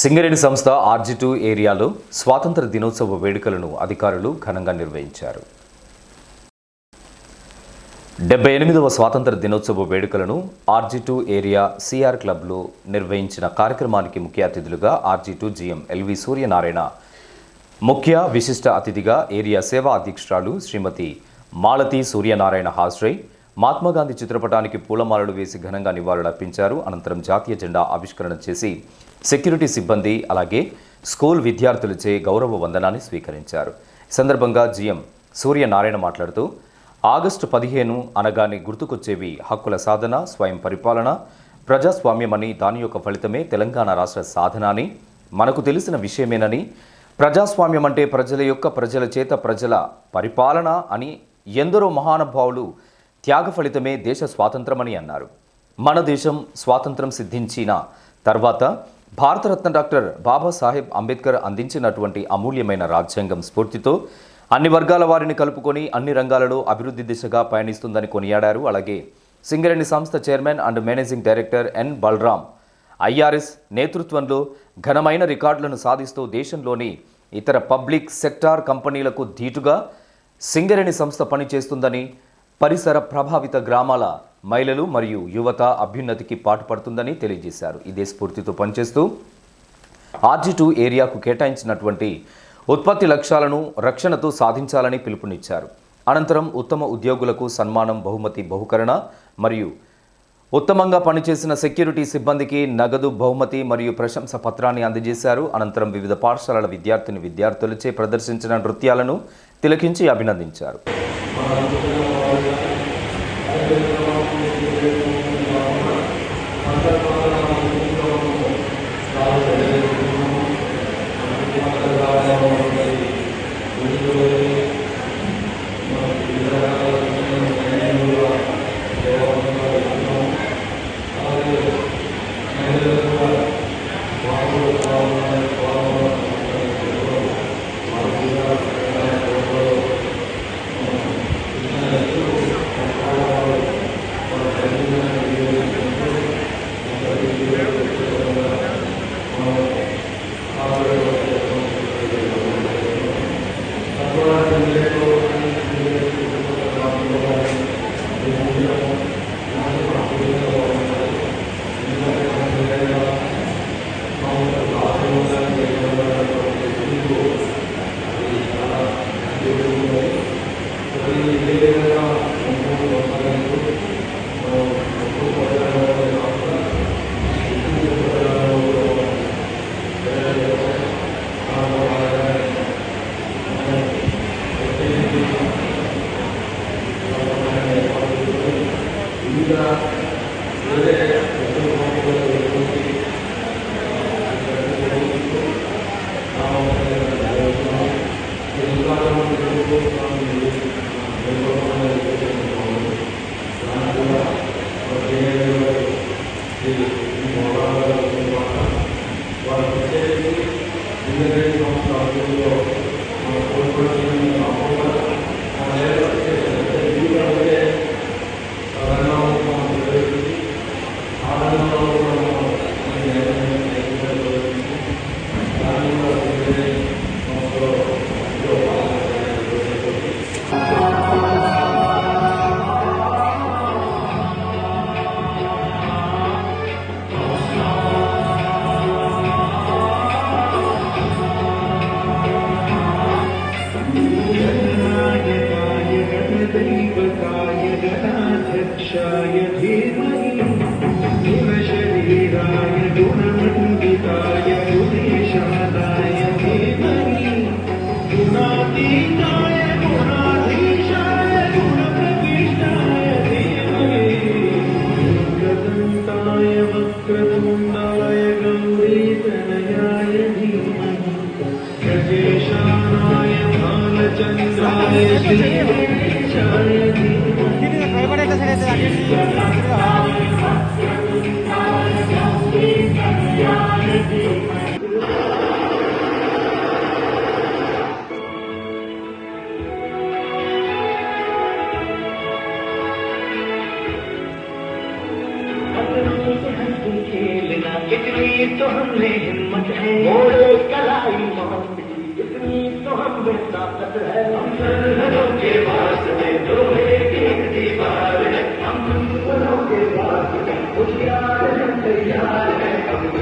సింగరేణి సంస్థ ఆర్జిటు టూ ఏరియాలో స్వాతంత్ర దినోత్సవ వేడుకలను అధికారులు ఘనంగా నిర్వహించారు. డెబ్బై ఎనిమిదవ స్వాతంత్ర దినోత్సవ వేడుకలను ఆర్జిటు టూ ఏరియా సిఆర్ క్లబ్లో నిర్వహించిన కార్యక్రమానికి ముఖ్య అతిథులుగా RG two GM L V Suryanarayana ముఖ్య విశిష్ట అతిథిగా ఏరియా సేవా అధ్యక్షురాలు శ్రీమతి మాలతి సూర్యనారాయణ హాజరై మహాత్మాగాంధీ చిత్రపటానికి పూలమాలలు వేసి ఘనంగా నివాళులర్పించారు అనంతరం జాతీయ జెండా ఆవిష్కరణ చేసి సెక్యూరిటీ సిబ్బంది అలాగే స్కూల్ విద్యార్థులచే గౌరవ వందనాన్ని స్వీకరించారు. ఈ సందర్భంగా జీఎం సూర్యనారాయణ మాట్లాడుతూ ఆగస్టు పదిహేను అనగానే గుర్తుకొచ్చేవి హక్కుల సాధన స్వయం పరిపాలన ప్రజాస్వామ్యమని దాని యొక్క ఫలితమే తెలంగాణ రాష్ట్ర సాధన అని మనకు తెలిసిన విషయమేనని ప్రజాస్వామ్యం అంటే ప్రజల యొక్క ప్రజల చేత ప్రజల పరిపాలన అని ఎందరో మహానుభావులు త్యాగ ఫలితమే దేశ స్వాతంత్రమని అన్నారు. మన దేశం స్వాతంత్రం సిద్ధించిన తర్వాత భారతరత్న డాక్టర్ బాబాసాహెబ్ అంబేద్కర్ అందించినటువంటి అమూల్యమైన రాజ్యాంగం స్ఫూర్తితో అన్ని వర్గాల వారిని కలుపుకొని అన్ని రంగాలలో అభివృద్ధి దిశగా పయనిస్తుందని కొనియాడారు. అలాగే సింగరేణి సంస్థ chairman and managing director N Balram IRS నేతృత్వంలో ఘనమైన రికార్డులను సాధిస్తూ దేశంలోని ఇతర పబ్లిక్ సెక్టార్ కంపెనీలకు ధీటుగా సింగరేణి సంస్థ పనిచేస్తుందని పరిసర ప్రభావిత గ్రామాల మహిళలు మరియు యువత అభ్యున్నతికి పాటుపడుతుందని తెలియజేశారు. ఇదే స్ఫూర్తితో పనిచేస్తూ ఆర్జీ టూ ఏరియాకు కేటాయించినటువంటి ఉత్పత్తి లక్ష్యాలను రక్షణతో సాధించాలని పిలుపునిచ్చారు. అనంతరం ఉత్తమ ఉద్యోగులకు సన్మానం బహుమతి బహుకరణ మరియు ఉత్తమంగా పనిచేసిన సెక్యూరిటీ సిబ్బందికి నగదు బహుమతి మరియు ప్రశంస పత్రాన్ని అందజేశారు. అనంతరం వివిధ పాఠశాలల విద్యార్థిని విద్యార్థులచే ప్రదర్శించిన నృత్యాలను తిలకించి అభినందించారు. India कितनी तो हमने हिम्मत है कलाई मौत की इतनी तो हम ताकत है हम के वास्ते है अब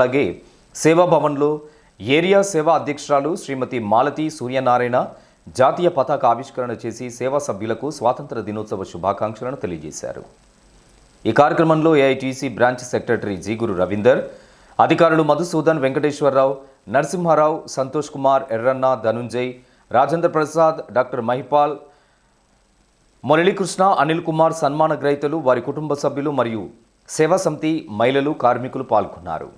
అలాగే సేవాభవన్లో ఏరియా సేవా అధ్యక్షురాలు శ్రీమతి మాలతి సూర్యనారాయణ జాతీయ పతాక ఆవిష్కరణ చేసి సేవా సభ్యులకు స్వాతంత్ర దినోత్సవ శుభాకాంక్షలను తెలియజేశారు. ఈ కార్యక్రమంలో ఏఐటీసీ బ్రాంచ్ సెక్రటరీ జీగురు రవీందర్ అధికారులు మధుసూదన్ వెంకటేశ్వరరావు నరసింహారావు సంతోష్ కుమార్ ఎర్రన్న ధనుంజయ్ రాజేంద్ర ప్రసాద్ డాక్టర్ మహిపాల్ మురళీకృష్ణ అనిల్ కుమార్ సన్మాన గ్రహీతలు వారి కుటుంబ సభ్యులు మరియు సేవా సమితి మహిళలు కార్మికులు పాల్గొన్నారు.